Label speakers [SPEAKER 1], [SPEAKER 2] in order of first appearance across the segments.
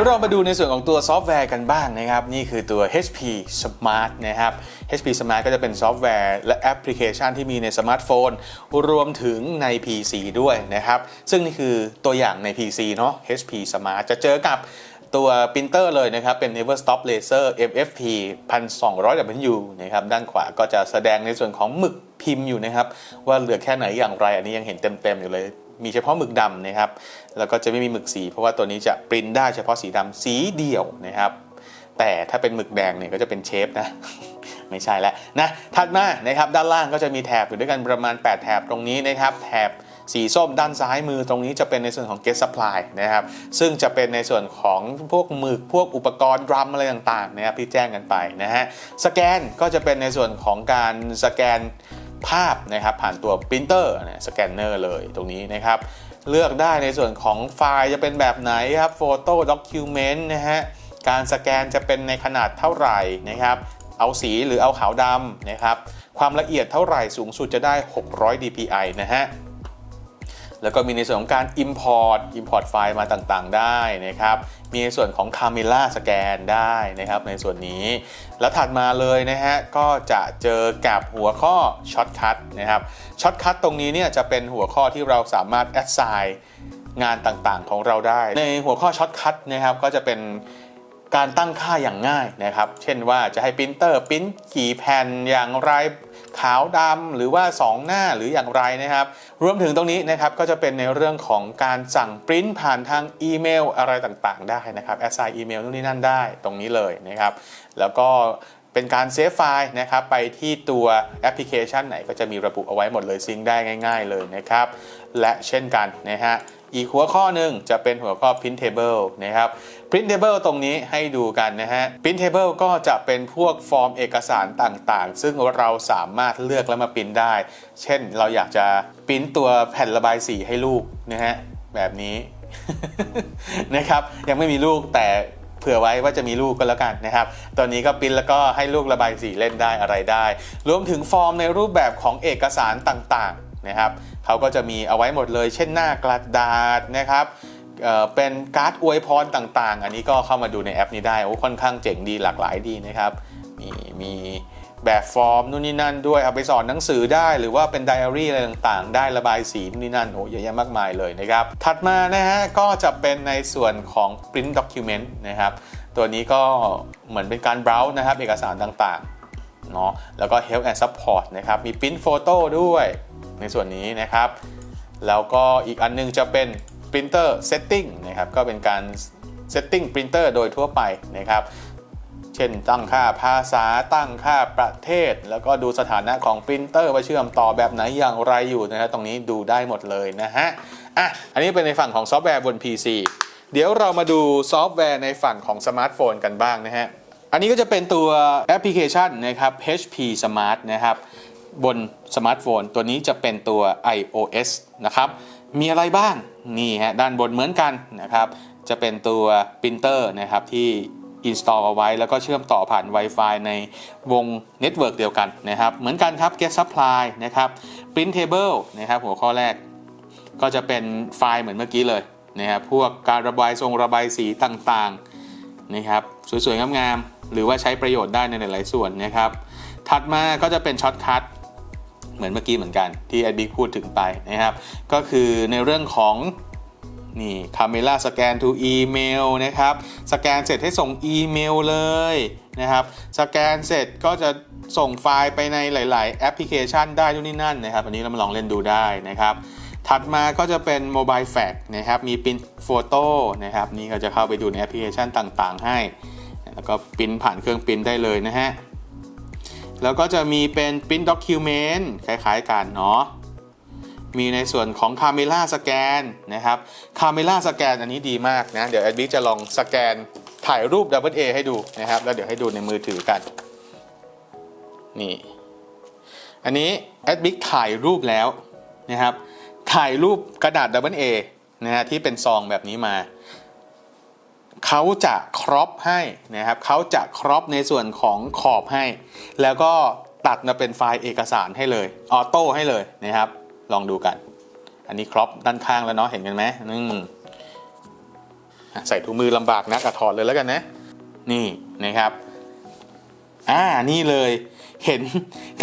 [SPEAKER 1] ดี๋ยวเรามาดูในส่วนของตัวซอฟต์แวร์กันบ้างนะครับ นี่คือตัว HP Smart นะครับ HP Smart ก็จะเป็นซอฟต์แวร์และแอปพลิเคชันที่มีในสมาร์ทโฟน รวมถึงใน PC ด้วยนะครับ ซึ่งนี่คือตัวอย่างใน PC เนาะ HP Smart จะเจอกับตัวปรินเตอร์เลยนะครับ เป็น Never Stop Laser MFP 1200 W นะครับ ด้านขวาก็จะแสดงในส่วนของหมึกพิมพ์อยู่นะครับ ว่าเหลือแค่ไหนอย่างไร อันนี้ยังเห็นเต็มๆอยู่เลย มีเฉพาะหมึกดำนะครับ แล้วก็จะไม่มีหมึกสี เพราะว่าตัวนี้จะปริ้นได้เฉพาะสีดำสีเดียวนะครับ แต่ถ้าเป็นหมึกแดงเนี่ยก็จะเป็นเชฟนะไม่ใช่แล้วนะถัดมานะครับด้านล่างก็จะมีแถบอยู่ด้วยกันประมาณ 8 แถบตรงนี้นะครับแถบสีส้มด้านซ้ายมือตรงนี้จะเป็นในส่วนของ get supply นะครับ ซึ่งจะเป็นในส่วนของพวกหมึกพวกอุปกรณ์ดรัมอะไรต่างๆนะครับที่แจ้งกันไปนะฮะสแกนก็จะเป็นในส่วนของการสแกน ภาพนะครับผ่านตัวปรินเตอร์สแกนเนอร์เลยตรงนี้นะครับ เลือกได้ในส่วนของไฟล์จะเป็นแบบไหนครับโฟโต้ด็อกิวเมนต์นะฮะการสแกนจะเป็นในขนาดเท่าไหร่นะครับเอาสีหรือเอาขาวดำนะครับความละเอียดเท่าไหร่สูงสุดจะได้ 600 dpi นะฮะ แล้วก็มีในส่วนของการ Import Import ไฟล์มาต่างๆ ได้นะครับ มีในส่วนของ Camera Scan ได้นะครับในส่วนนี้ แล้วถัดมาเลยนะฮะก็จะเจอกับหัวข้อ Shortcut นะครับ Shortcut ตรงนี้เนี่ยจะเป็นหัวข้อที่เราสามารถ assign งานต่างๆของเราได้ ในหัวข้อ Shortcut นะครับก็จะเป็นการตั้งค่าอย่างง่ายนะครับ เช่นว่าจะให้ปรินเตอร์ปริ้นกี่แผ่นอย่างไร ขาวดำหรือว่า 2 หน้าหรืออย่างไรนะครับ รวมถึงตรงนี้นะครับก็จะเป็นในเรื่องของการสั่งปริ้นผ่านทางอีเมลอะไรต่างๆ ได้นะครับแอสไซน์อีเมลนู่นนี่นั่นได้ตรงนี้เลยนะครับ แล้วก็ เป็นการเซฟไฟล์นะครับไปที่ตัวแอปพลิเคชันไหนก็จะมีระบุเอาไว้หมดเลยซิงได้ง่าย ๆ เลยนะครับ และเช่นกันนะฮะอีกหัวข้อหนึ่งจะเป็นหัวข้อ print table นะครับ print table ตรงนี้ให้ดูกันนะฮะ print table ก็จะเป็นพวกฟอร์มเอกสารต่างๆ ซึ่งเราสามารถเลือกแล้วมาปริ้นได้ เช่นเราอยากจะปริ้นตัวแผ่นระบายสีให้ลูกนะฮะแบบนี้นะครับยังไม่มีลูกแต่ เผื่อไว้ว่าจะมีลูกก็แล้วกันนะครับ ตอนนี้ก็ปิ้นแล้วก็ให้ลูกระบายสีเล่นได้อะไรได้ รวมถึงฟอร์มในรูปแบบของเอกสารต่างๆนะครับเขาก็จะมีเอาไว้หมดเลย เช่นหน้ากระดาษนะครับเป็นการ์ดอวยพรต่างๆ อันนี้ก็เข้ามาดูในแอปนี้ได้โอ้ค่อนข้างเจ๋งดีหลากหลายดีนะครับ มีมี แบบฟอร์มนู่นนี่นั่นด้วยเอาไปสอนหนังสือได้ หรือว่าเป็นไดอารี่อะไรต่างๆ ได้ระบายสีนู่นนี่นั่นโอ้เยอะแยะมากมายเลยนะครับ ถัดมานะฮะก็จะเป็นในส่วนของ print document นะครับตัวนี้ก็เหมือนเป็นการ browse นะครับเอกสารต่างๆเนาะแล้วก็ help and support นะครับมี print photo ด้วยในส่วนนี้นะครับ แล้วก็อีกอันนึงจะเป็น printer setting นะครับก็เป็นการ setting printer โดยทั่วไปนะครับ ช่นตั้งค่าภาษาตั้งค่าประเทศ แล้วก็ดูสถานะของปรินเตอร์ว่าเชื่อมต่อแบบไหนอย่างไรอยู่นะครับตรงนี้ดูได้หมดเลยนะฮะอะอันนี้เป็นในฝั่งของซอฟต์แวร์บน PC เดี๋ยวเรามาดูซอฟต์แวร์ในฝั่งของสมาร์ทโฟนกันบ้างนะฮะอันนี้ก็จะเป็นตัวแอปพลิเคชันนะครับ HP Smart นะครับบนสมาร์ทโฟน ตัวนี้จะเป็นตัว iOS นะครับมีอะไรบ้างนี่ฮะด้านบนเหมือนกันนะครับจะเป็นตัวปรินเตอร์นะครับที่ install เอาไว้ แล้วก็เชื่อมต่อผ่าน Wi-Fi ในวงเน็ตเวิร์กเดียวกันนะครับเหมือนกันครับ get supply นะครับ print table นะครับหัวข้อแรกก็จะเป็นไฟล์เหมือนเมื่อกี้เลยนะครับพวกการระบายทรงระบายสีต่างๆนะครับสวยๆงามๆหรือว่าใช้ประโยชน์ได้ในหลายๆส่วนนะครับถัดมาก็จะเป็นช็อตคัทเหมือนเมื่อกี้เหมือนกันที่แอดบิ๊กพูดถึงไปนะครับก็คือในเรื่องของ นี่ Camera Scan to Email นะครับ สแกนเสร็จให้ส่งอีเมลเลยนะครับ สแกนเสร็จก็จะส่งไฟล์ไปในหลาย ๆ แอปพลิเคชันได้นู่นนี่นั่นนะครับ อันนี้เรามาลองเล่นดูได้นะครับ ถัดมาก็จะเป็น Mobile Fax นะครับ มีปริ้นโฟโต้นะครับ นี่ก็จะเข้าไปดูในแอปพลิเคชันต่าง ๆ ให้ แล้วก็ปริ้นผ่านเครื่องปริ้นได้เลยนะฮะ แล้วก็จะมีเป็น print document คล้าย ๆ กันเนาะ มีในส่วนของ Camera Scan นะครับ Camera Scan อันนี้ดีมากนะ เดี๋ยวแอดบิ๊กจะลองสแกนถ่ายรูป Double A ให้ดูนะครับ แล้วเดี๋ยวให้ดูในมือถือกัน นี่ อันนี้แอดบิ๊กถ่ายรูปแล้วนะครับ ถ่ายรูปกระดาษ Double A นะฮะที่เป็นซองแบบนี้มา เขาจะครอปให้นะครับเขาจะครอปในส่วนของขอบให้ แล้วก็ตัดมาเป็นไฟล์เอกสารให้เลย ออโต้ให้เลยนะครับ ลองดูกัน อันนี้ครอปด้านข้างแล้วเนาะเห็นกันไหมอืมอะใส่ถุงมือลำบากนะกระถอดเลยแล้วกันนะ นี่นะครับอ่านี่เลยเห็น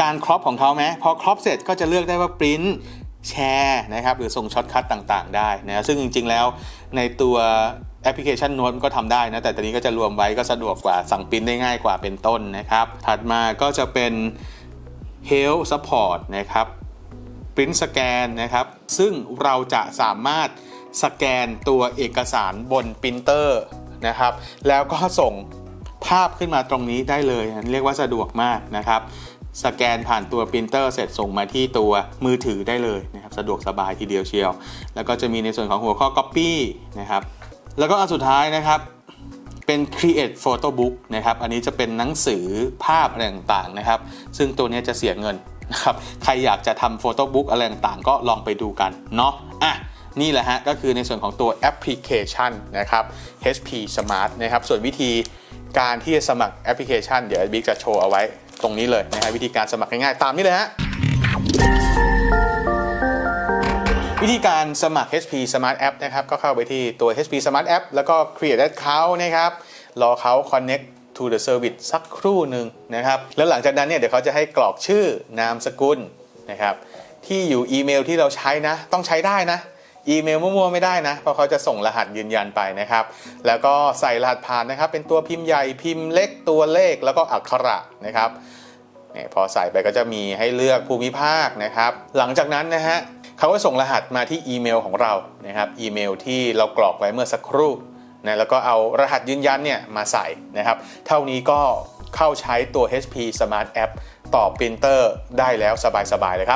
[SPEAKER 1] การครอปของเขาไหมพอครอปเสร็จก็จะเลือกได้ว่าปริ้นแชร์นะครับหรือส่งช็อตคัทต่างๆ ได้นะซึ่งจริงๆแล้วในตัวแอปพลิเคชันโน้ตมันก็ทำได้นะ แต่ตอนนี้ก็จะรวมไว้ก็สะดวกกว่าสั่งปริ้นได้ง่ายกว่าเป็นต้นนะครับ ถัดมาก็จะเป็น Health Support นะครับ ปริ้นสแกนนะครับ ซึ่งเราจะสามารถสแกนตัวเอกสารบนปรินเตอร์นะครับ แล้วก็ส่งภาพขึ้นมาตรงนี้ได้เลย เรียกว่าสะดวกมากนะครับ สแกนผ่านตัวปรินเตอร์เสร็จส่งมาที่ตัวมือถือได้เลยนะครับ สะดวกสบายทีเดียวเชียว แล้วก็จะมีในส่วนของหัวข้อ Copy นะครับ แล้วก็อันสุดท้ายนะครับเป็น Create Photo Book นะครับ อันนี้จะเป็นหนังสือภาพอะไรต่างๆนะครับ ซึ่งตัวนี้จะเสียเงิน นะครับใครอยากจะทำ Photo Book อะไรต่างๆ ก็ลองไปดูกันเนาะอะนี่แหละฮะก็คือในส่วนของตัวแอปพลิเคชันนะครับ HP Smart นะครับส่วนวิธีการที่จะสมัครแอปพลิเคชัน เดี๋ยวบิ๊กจะโชว์เอาไว้ตรงนี้เลยนะฮะวิธีการสมัครง่ายๆตามนี้เลยฮะวิธีการสมัคร HP Smart App นะครับก็เข้าไปที่ตัว HP Smart App แล้วก็ Create Account นะครับรอเขา Connect to the Service สักครู่หนึ่งนะครับ แล้วหลังจากนั้นเนี่ยเดี๋ยวเขาจะให้กรอกชื่อนามสกุลนะครับ ที่อยู่อีเมลที่เราใช้นะ ต้องใช้ได้นะอีเมลมั่วๆไม่ได้นะ เพราะเขาจะส่งรหัสยืนยันไปนะครับ แล้วก็ใส่รหัสผ่านนะครับ เป็นตัวพิมพ์ใหญ่พิมพ์เล็กตัวเลขแล้วก็อักขระนะครับเนี่ยพอใส่ไปก็จะมีให้เลือกภูมิภาคนะครับ หลังจากนั้นนะฮะเขาก็ส่งรหัสมาที่อีเมลของเรานะครับ อีเมลที่เรากรอกไว้เมื่อสักครู่ นะแล้วก็เอารหัสยืนยันเนี่ยมาใส่นะครับ เท่านี้ก็เข้าใช้ตัว HP Smart App ต่อปรินเตอร์ได้แล้วสบายๆเลยครับ